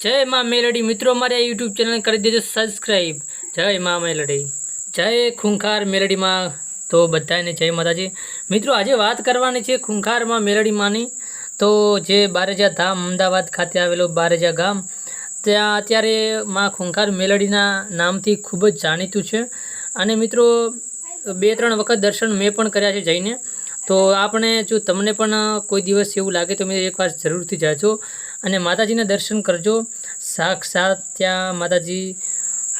જય મા મેલડી. મિત્રો મારે યુટ્યુબ ચેનલ કરી દેજો સબસ્ક્રાઈબ જય મા મેલડી. જય ખૂંખાર મેલડીમાં. તો બધાને જય માતાજી. મિત્રો, આજે વાત કરવાની છે ખૂંખારમાં મેલડીમાંની તો જે બારેજા ધામ અમદાવાદ ખાતે આવેલું બારેજા ગામ, ત્યાં અત્યારે માં ખૂંખાર મેલડીના નામથી ખૂબ જ જાણીતું છે. અને મિત્રો, બે ત્રણ વખત દર્શન મેં પણ કર્યા છે જઈને. તો આપણે જો તમને પણ કોઈ દિવસ એવું લાગે તો મેં એકવાર જરૂરથી જાજો અને માતાજીના દર્શન કરજો. સાક્ષાત ત્યાં માતાજી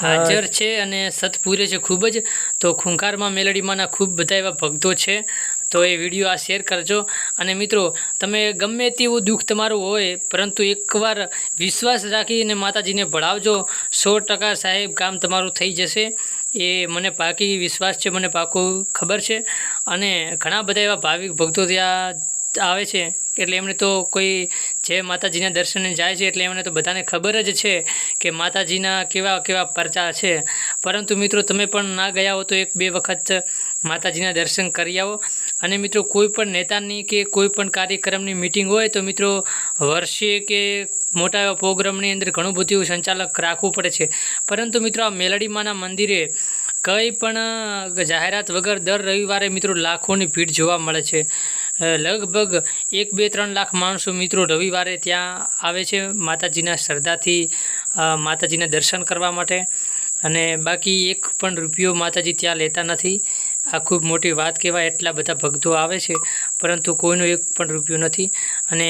હાજર છે અને સતપૂરે છે ખૂબ જ. તો ખૂંખારમાં, મેલડીમાંના ખૂબ બધા એવા ભક્તો છે. તો એ વીડિયો આ શેર કરજો. અને મિત્રો, તમે ગમે તેવું દુઃખ તમારું હોય, પરંતુ એકવાર વિશ્વાસ રાખીને માતાજીને ભળાવજો સો ટકા સાહેબ, કામ તમારું થઈ જશે. એ મને પાકી વિશ્વાસ છે, મને પાકું ખબર છે. અને ઘણા બધા એવા ભાવિક ભક્તો ત્યાં આવે છે, એટલે એમને તો કોઈ જે માતાજીના દર્શને જાય છે, એટલે એમને તો બધાને ખબર જ છે કે માતાજીના કેવા કેવા પરચા છે. પરંતુ મિત્રો, તમે પણ ના ગયા હો તો એક બે વખત માતાજીના દર્શન કરી આવો. અને મિત્રો, કોઈ પણ નેતાની કે કોઈ પણ કાર્યક્રમની મિટિંગ હોય તો મિત્રો, વર્ષે કે મોટા એવા પ્રોગ્રામની અંદર ઘણું બધું સંચાલક રાખવું પડે છે. પરંતુ મિત્રો, આ મેલડીમાના મંદિરે કંઈ પણ જાહેરાત વગર દર રવિવારે મિત્રો લાખોની ભીડ જોવા મળે છે. લગભગ એક બે ત્રણ લાખ માણસો મિત્રો રવિવારે ત્યાં આવે છે માતાજીના શ્રદ્ધાથી માતાજીના દર્શન કરવા માટે. અને બાકી એક પણ રૂપિયો માતાજી ત્યાં લેતા નથી. આ ખૂબ મોટી વાત કહેવાય એટલા બધા ભક્તો આવે છે પરંતુ કોઈનો એક પણ રૂપિયો નથી. અને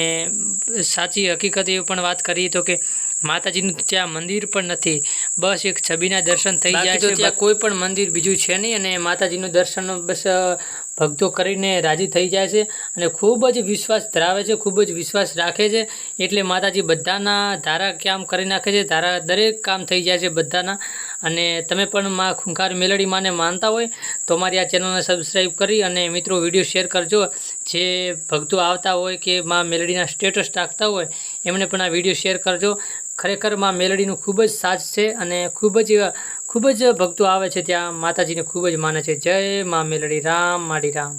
સાચી હકીકત એ પણ વાત કરીએ તો કે માતાજીનું ત્યાં મંદિર પણ નથી. બસ એક છબીના દર્શન થઈ જાય છે ત્યાં કોઈ પણ મંદિર બીજું છે નહીં અને માતાજીનું દર્શન બસ ભક્તો કરીને રાજી થઈ જાય છે અને ખૂબ જ વિશ્વાસ ધરાવે છે ખૂબ જ વિશ્વાસ રાખે છે. એટલે માતાજી બધાના ધારા કામ કરી નાખે છે ધારા દરેક કામ થઈ જાય છે બધાના. અને તમે પણ માં ખૂંખાર મેલડી માને માનતા હોય, તો મારી આ ચેનલને સબસ્ક્રાઈબ કરી અને મિત્રો વીડિયો શેર કરજો. જે ભક્તો આવતા હોય કે માં મેલડીના સ્ટેટસ રાખતા હોય, એમને પણ આ વીડિયો શેર કરજો. ખરેખરમાં મેલડીનું ખૂબ જ સાજ છે અને ખૂબ જ ખૂબ જ ભક્તો આવે છે ત્યાં. માતાજીને ખૂબ જ માને છે. જય માં મેલડી. રામ, માડી રામ.